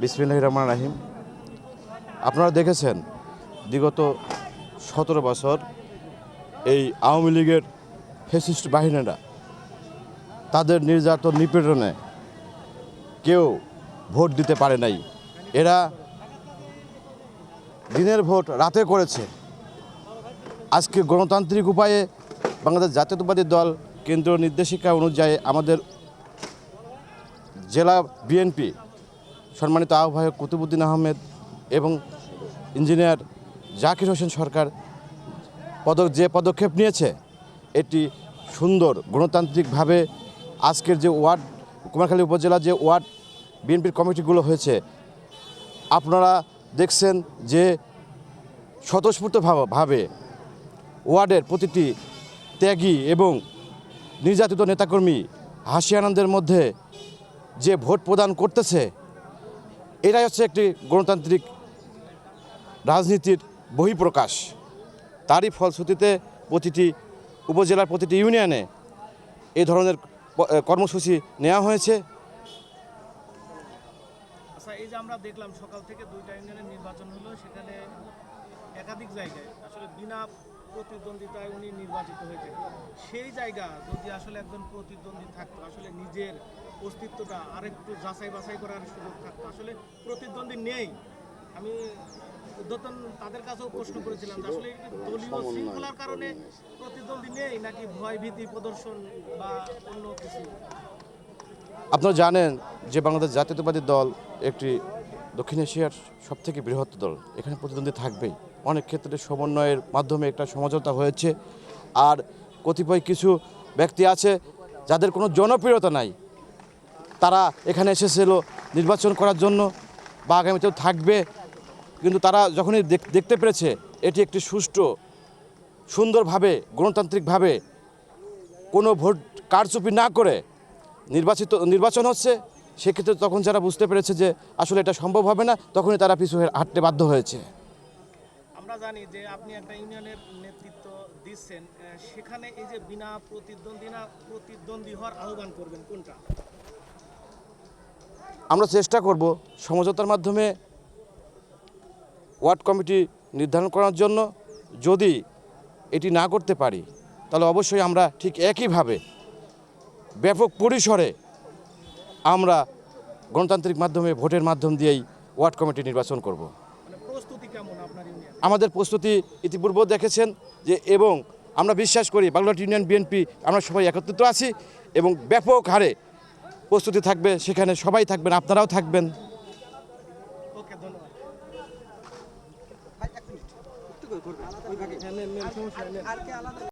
বিসমিল্লাহ রহমান রাহিম। আপনারা দেখেছেন, বিগত সতেরো বছর এই আওয়ামী লীগের ফেসিস্ট বাহিনীরা তাদের নির্যাতন নিপীড়নে কেউ ভোট দিতে পারে নাই। এরা দিনের ভোট রাতে করেছে। আজকে গণতান্ত্রিক উপায়ে বাংলাদেশ জাতীয়তাবাদী দল কেন্দ্রীয় নির্দেশিকা অনুযায়ী আমাদের জেলা বিএনপি সম্মানিত আহ্বায়ক কুতুবুদ্দিন আহমেদ এবং ইঞ্জিনিয়ার জাকির হোসেন সরকার পদক যে পদক্ষেপ নিয়েছে, এটি সুন্দর, গণতান্ত্রিকভাবে আজকের যে ওয়ার্ড, কুমারখালী উপজেলা যে ওয়ার্ড, বিএনপির কমিটিগুলো হয়েছে, আপনারা দেখছেন যে স্বতঃস্ফূর্তভাবে ভাবে ওয়ার্ডের প্রতিটি ত্যাগী এবং নির্যাতিত নেতাকর্মী হাসি আনন্দের মধ্যে যে ভোট প্রদান করতেছে এটাই হচ্ছে একটি গণতান্ত্রিক রাজনীতির বহিঃপ্রকাশ। তারই ফলশ্রুতিতে প্রতিটি উপজেলার প্রতিটি ইউনিয়নে এই ধরনের কর্মসূচি নেওয়া হয়েছে। আচ্ছা এই যে আমরা দেখলাম সকাল থেকে আসলে বিনা প্রতিদ্বন্দ্বিতায় নির্বাচিত হয়েছে সেই জায়গা যদি আসলে একজন প্রতিদ্বন্দ্বী থাকতো, আসলে নিজের অস্তিত্বটা আরেকটু যাচাই বাছাই করার সুযোগ থাকতো। আসলে প্রতিদ্বন্দ্বী নেই। আমি উদ্ধতন তাদের কাছেও প্রশ্ন করেছিলাম যে আসলে দলীয় শৃঙ্খলার কারণে প্রতিদ্বন্দ্বী নেই নাকি ভয় ভীতি প্রদর্শন বা অন্য কিছু? আপনারা জানেন যে বাংলাদেশ জাতীয়তাবাদী দল একটি দক্ষিণ এশিয়ার সবথেকে বৃহৎ দল। এখানে প্রতিদ্বন্দ্বী থাকবেই। অনেক ক্ষেত্রে সমন্বয়ের মাধ্যমে একটা সমঝোতা হয়েছে। আর কতিপয় কিছু ব্যক্তি আছে যাদের কোনো জনপ্রিয়তা নাই। তারা এখানে এসেছিল নির্বাচন করার জন্য বা আগামীতেও থাকবে। কিন্তু তারা যখনই দেখতে পেরেছে এটি একটি সুষ্ঠু, সুন্দরভাবে, গণতান্ত্রিকভাবে কোনো ভোট কারচুপি না করে নির্বাচিত, নির্বাচন হচ্ছে, সেক্ষেত্রে তখন যারা বুঝতে পেরেছে যে আসলে এটা সম্ভব হবে না, তখনই তারা পিছু হাঁটতে বাধ্য হয়েছে। আমরা জানি যে আপনি একটা ইউনিয়নের নেতৃত্ব দিচ্ছেন সেখানে এই যে বিনা প্রতিদ্বন্দ্বী না প্রতিদ্বন্দ্বী হওয়ার আহ্বান করবেন কোনটা? আমরা চেষ্টা করব সমঝোতার মাধ্যমে ওয়ার্ড কমিটি নির্ধারণ করার জন্য যদি এটি না করতে পারি তাহলে অবশ্যই আমরা ঠিক একইভাবে ব্যাপক পরিসরে আমরা গণতান্ত্রিক মাধ্যমে ভোটের মাধ্যম দিয়েই ওয়ার্ড কমিটি নির্বাচন করব। মানে আমাদের প্রস্তুতি ইতিপূর্বেও দেখেছেন যে এবং আমরা বিশ্বাস করি বাংলাদেশ ইউনিয়ন বিএনপি আমরা সবাই একত্রিত আছি এবং ব্যাপক হারে প্রস্তুতি থাকবে সেখানে সবাই থাকবেন আপনারাও থাকবেন।